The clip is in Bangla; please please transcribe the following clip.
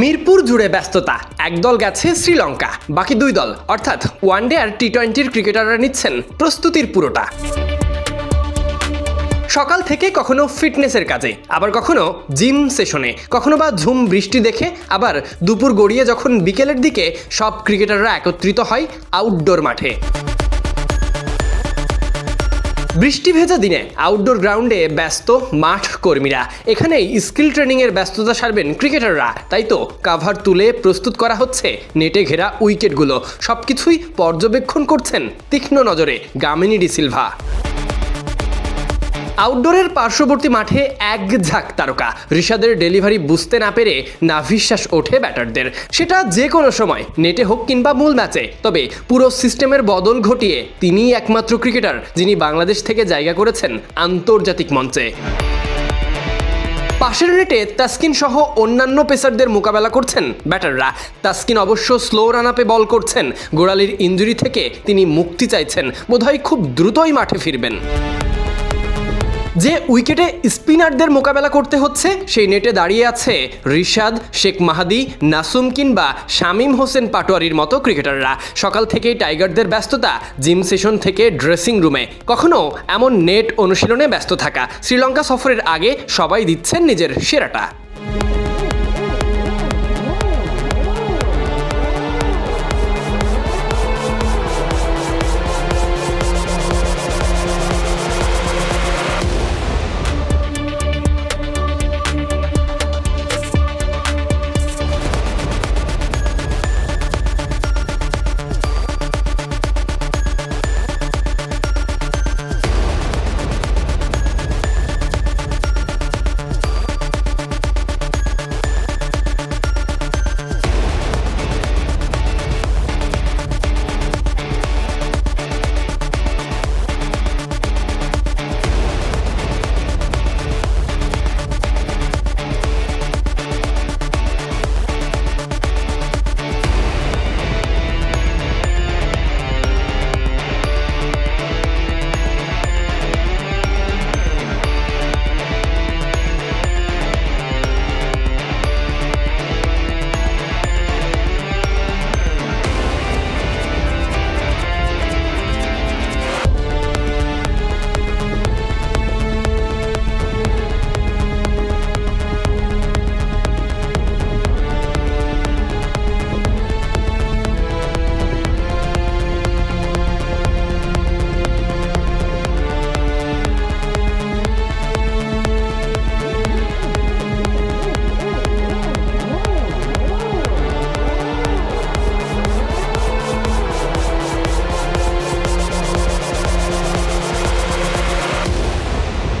মিরপুর জুড়ে ব্যস্ততা। একদল গেছে শ্রীলঙ্কা। বাকি দুই দল, অর্থাৎ ওয়ানডে আর টি টোয়েন্টির ক্রিকেটাররা নিচ্ছেন প্রস্তুতির পুরোটা। সকাল থেকে কখনো ফিটনেসের কাজে, আবার কখনো জিম সেশনে, কখনো বা ঝুম বৃষ্টি দেখে, আবার দুপুর গড়িয়ে যখন বিকেলের দিকে সব ক্রিকেটাররা একত্রিত হয় আউটডোর মাঠে। বৃষ্টি ভেজা দিনে আউটডোর গ্রাউন্ডে ব্যস্ত মাঠ কর্মীরা। এখানেই স্কিল ট্রেনিংয়ের ব্যস্ততা সারবেন ক্রিকেটাররা তাই তো কাভার তুলে প্রস্তুত করা হচ্ছে নেটে ঘেরা উইকেটগুলো। সবকিছুই পর্যবেক্ষণ করছেন তীক্ষ্ণ নজরে গামিনী ডি সিলভা। আউটডোরের পার্শ্ববর্তী মাঠে এক ঝাঁক তারকা। ঋষাদের ডেলিভারি বুঝতে না পেরে নাভিশ্বাস ওঠে ব্যাটারদের। সেটা যে কোনো সময়, নেটে হোক কিংবা মূল ম্যাচে। তবে পুরো সিস্টেমের বদল ঘটিয়ে তিনিই একমাত্র ক্রিকেটার যিনি বাংলাদেশ থেকে জায়গা করেছেন আন্তর্জাতিক মঞ্চে। পাশের নেটে তাস্কিন সহ অন্যান্য পেসারদের মোকাবেলা করছেন ব্যাটাররা। তাস্কিন অবশ্য স্লো রান আপে বল করছেন। গোড়ালির ইঞ্জুরি থেকে তিনি মুক্তি চাইছেন। বোধহয় খুব দ্রুতই মাঠে ফিরবেন। যে উইকেটে স্পিনারদের মোকাবেলা করতে হচ্ছে, সেই নেটে দাঁড়িয়ে আছে রিশাদ, শেখ মাহাদি, নাসুম কিংবা শামীম হোসেন পাটোয়ারির মতো ক্রিকেটাররা। সকাল থেকেই টাইগারদের ব্যস্ততা, জিম সেশন থেকে ড্রেসিং রুমে। কখনো এমন নেট অনুশীলনে ব্যস্ত থাকা। শ্রীলঙ্কা সফরের আগে সবাই দিচ্ছেন নিজের সেরাটা।